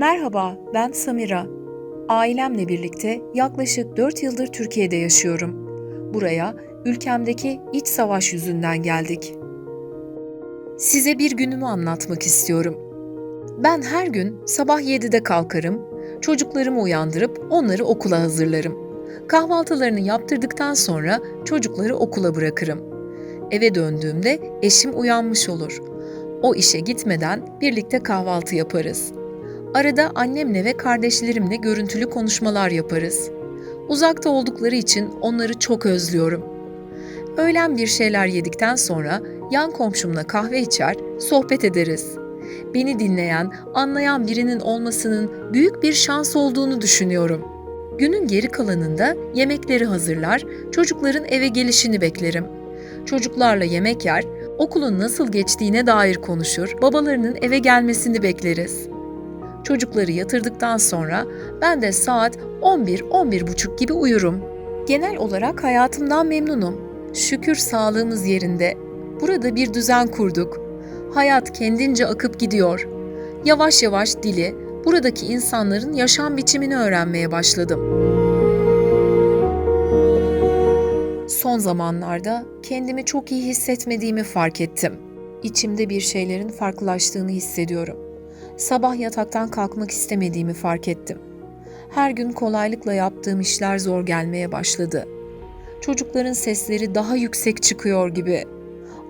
Merhaba, ben Samira. Ailemle birlikte yaklaşık 4 yıldır Türkiye'de yaşıyorum. Buraya ülkemdeki iç savaş yüzünden geldik. Size bir günümü anlatmak istiyorum. Ben her gün sabah 7'de kalkarım, çocuklarımı uyandırıp onları okula hazırlarım. Kahvaltılarını yaptırdıktan sonra çocukları okula bırakırım. Eve döndüğümde eşim uyanmış olur. O işe gitmeden birlikte kahvaltı yaparız. Arada annemle ve kardeşlerimle görüntülü konuşmalar yaparız. Uzakta oldukları için onları çok özlüyorum. Öğlen bir şeyler yedikten sonra yan komşumla kahve içer, sohbet ederiz. Beni dinleyen, anlayan birinin olmasının büyük bir şans olduğunu düşünüyorum. Günün geri kalanında yemekleri hazırlar, çocukların eve gelişini beklerim. Çocuklarla yemek yer, okulun nasıl geçtiğine dair konuşur, babalarının eve gelmesini bekleriz. Çocukları yatırdıktan sonra ben de saat 11-11.30 gibi uyurum. Genel olarak hayatımdan memnunum. Şükür sağlığımız yerinde. Burada bir düzen kurduk. Hayat kendince akıp gidiyor. Yavaş yavaş dili, buradaki insanların yaşam biçimini öğrenmeye başladım. Son zamanlarda kendimi çok iyi hissetmediğimi fark ettim. İçimde bir şeylerin farklılaştığını hissediyorum. Sabah yataktan kalkmak istemediğimi fark ettim. Her gün kolaylıkla yaptığım işler zor gelmeye başladı. Çocukların sesleri daha yüksek çıkıyor gibi.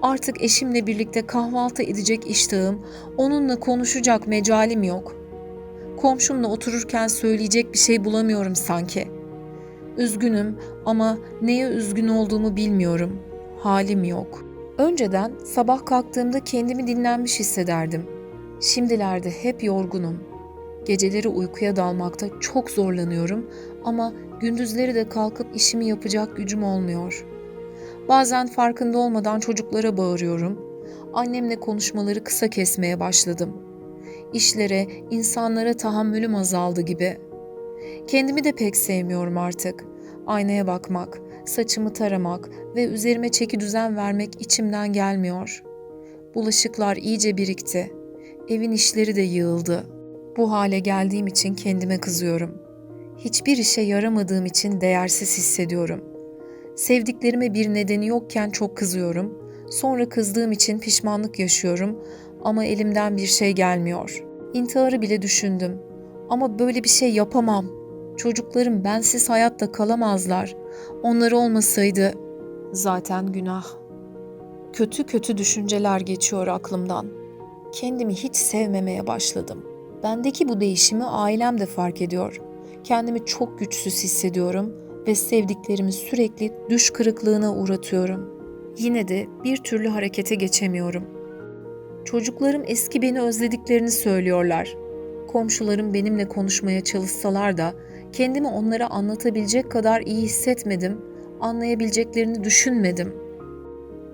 Artık eşimle birlikte kahvaltı edecek iştahım, onunla konuşacak mecalim yok. Komşumla otururken söyleyecek bir şey bulamıyorum sanki. Üzgünüm ama neye üzgün olduğumu bilmiyorum. Halim yok. Önceden sabah kalktığımda kendimi dinlenmiş hissederdim. Şimdilerde hep yorgunum. Geceleri uykuya dalmakta çok zorlanıyorum ama gündüzleri de kalkıp işimi yapacak gücüm olmuyor. Bazen farkında olmadan çocuklara bağırıyorum. Annemle konuşmaları kısa kesmeye başladım. İşlere, insanlara tahammülüm azaldı gibi. Kendimi de pek sevmiyorum artık. Aynaya bakmak, saçımı taramak ve üzerime çeki düzen vermek içimden gelmiyor. Bulaşıklar iyice birikti. Evin işleri de yığıldı. Bu hale geldiğim için kendime kızıyorum. Hiçbir işe yaramadığım için değersiz hissediyorum. Sevdiklerime bir nedeni yokken çok kızıyorum. Sonra kızdığım için pişmanlık yaşıyorum ama elimden bir şey gelmiyor. İntiharı bile düşündüm. Ama böyle bir şey yapamam. Çocuklarım bensiz hayatta kalamazlar. Onlar olmasaydı zaten günah. Kötü kötü düşünceler geçiyor aklımdan. Kendimi hiç sevmemeye başladım. Bendeki bu değişimi ailem de fark ediyor. Kendimi çok güçsüz hissediyorum ve sevdiklerimi sürekli düş kırıklığına uğratıyorum. Yine de bir türlü harekete geçemiyorum. Çocuklarım eski beni özlediklerini söylüyorlar. Komşularım benimle konuşmaya çalışsalar da kendimi onlara anlatabilecek kadar iyi hissetmedim, anlayabileceklerini düşünmedim.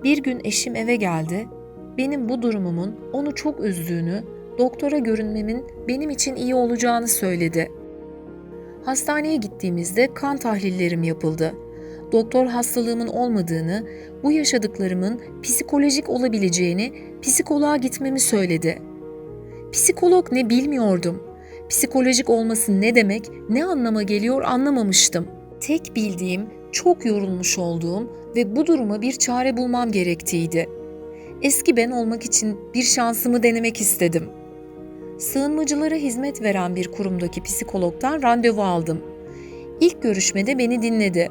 Bir gün eşim eve geldi. Benim bu durumumun onu çok üzdüğünü, doktora görünmemin benim için iyi olacağını söyledi. Hastaneye gittiğimizde kan tahlillerim yapıldı. Doktor hastalığımın olmadığını, bu yaşadıklarımın psikolojik olabileceğini, psikoloğa gitmemi söyledi. Psikolog ne bilmiyordum. Psikolojik olması ne demek, ne anlama geliyor anlamamıştım. Tek bildiğim çok yorulmuş olduğum ve bu duruma bir çare bulmam gerektiğiydi. Eski ben olmak için bir şansımı denemek istedim. Sığınmacılara hizmet veren bir kurumdaki psikologdan randevu aldım. İlk görüşmede beni dinledi.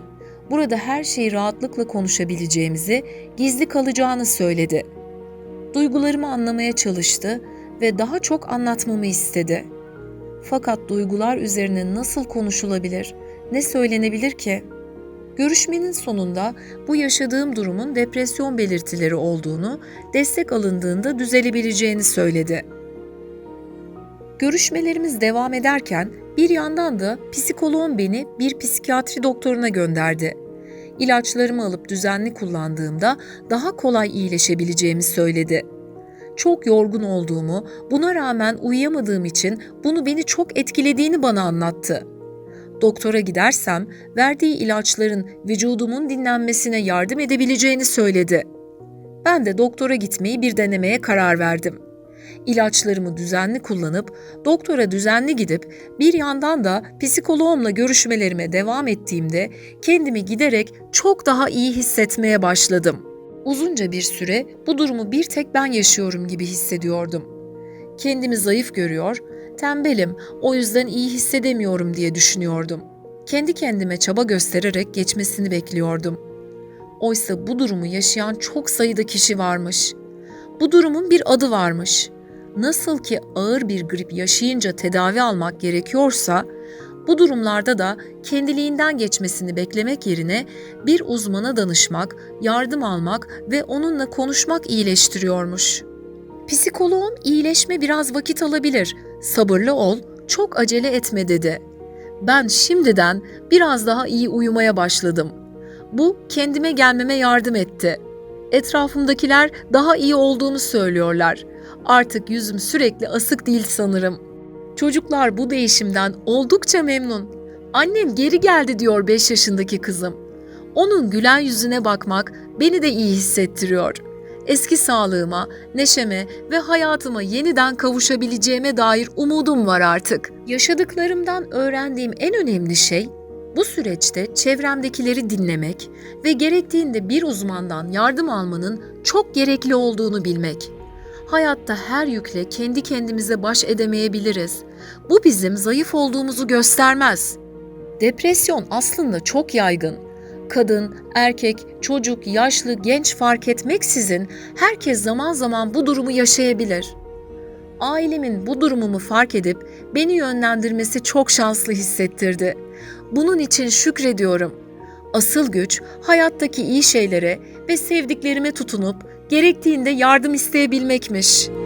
Burada her şeyi rahatlıkla konuşabileceğimizi, gizli kalacağını söyledi. Duygularımı anlamaya çalıştı ve daha çok anlatmamı istedi. Fakat duygular üzerine nasıl konuşulabilir, ne söylenebilir ki? Görüşmenin sonunda bu yaşadığım durumun depresyon belirtileri olduğunu, destek alındığında düzelebileceğini söyledi. Görüşmelerimiz devam ederken bir yandan da psikoloğum beni bir psikiyatri doktoruna gönderdi. İlaçlarımı alıp düzenli kullandığımda daha kolay iyileşebileceğimi söyledi. Çok yorgun olduğumu, buna rağmen uyuyamadığım için bunu beni çok etkilediğini bana anlattı. Doktora gidersem verdiği ilaçların vücudumun dinlenmesine yardım edebileceğini söyledi. Ben de doktora gitmeyi bir denemeye karar verdim. İlaçlarımı düzenli kullanıp, doktora düzenli gidip, bir yandan da psikoloğumla görüşmelerime devam ettiğimde kendimi giderek çok daha iyi hissetmeye başladım. Uzunca bir süre bu durumu bir tek ben yaşıyorum gibi hissediyordum. Kendimi zayıf görüyor, tembelim, o yüzden iyi hissedemiyorum diye düşünüyordum. Kendi kendime çaba göstererek geçmesini bekliyordum. Oysa bu durumu yaşayan çok sayıda kişi varmış. Bu durumun bir adı varmış. Nasıl ki ağır bir grip yaşayınca tedavi almak gerekiyorsa, bu durumlarda da kendiliğinden geçmesini beklemek yerine bir uzmana danışmak, yardım almak ve onunla konuşmak iyileştiriyormuş. Psikoloğum iyileşme biraz vakit alabilir, sabırlı ol, çok acele etme dedi. Ben şimdiden biraz daha iyi uyumaya başladım. Bu kendime gelmeme yardım etti. Etrafımdakiler daha iyi olduğumu söylüyorlar. Artık yüzüm sürekli asık değil sanırım. Çocuklar bu değişimden oldukça memnun. Annem geri geldi diyor 5 yaşındaki kızım. Onun gülen yüzüne bakmak beni de iyi hissettiriyor. Eski sağlığıma, neşeme ve hayatıma yeniden kavuşabileceğime dair umudum var artık. Yaşadıklarımdan öğrendiğim en önemli şey bu süreçte çevremdekileri dinlemek ve gerektiğinde bir uzmandan yardım almanın çok gerekli olduğunu bilmek. Hayatta her yükle kendi kendimize baş edemeyebiliriz. Bu bizim zayıf olduğumuzu göstermez. Depresyon aslında çok yaygın. Kadın, erkek, çocuk, yaşlı, genç fark etmeksizin herkes zaman zaman bu durumu yaşayabilir. Ailemin bu durumumu fark edip beni yönlendirmesi çok şanslı hissettirdi. Bunun için şükrediyorum. Asıl güç hayattaki iyi şeylere ve sevdiklerime tutunup gerektiğinde yardım isteyebilmekmiş.''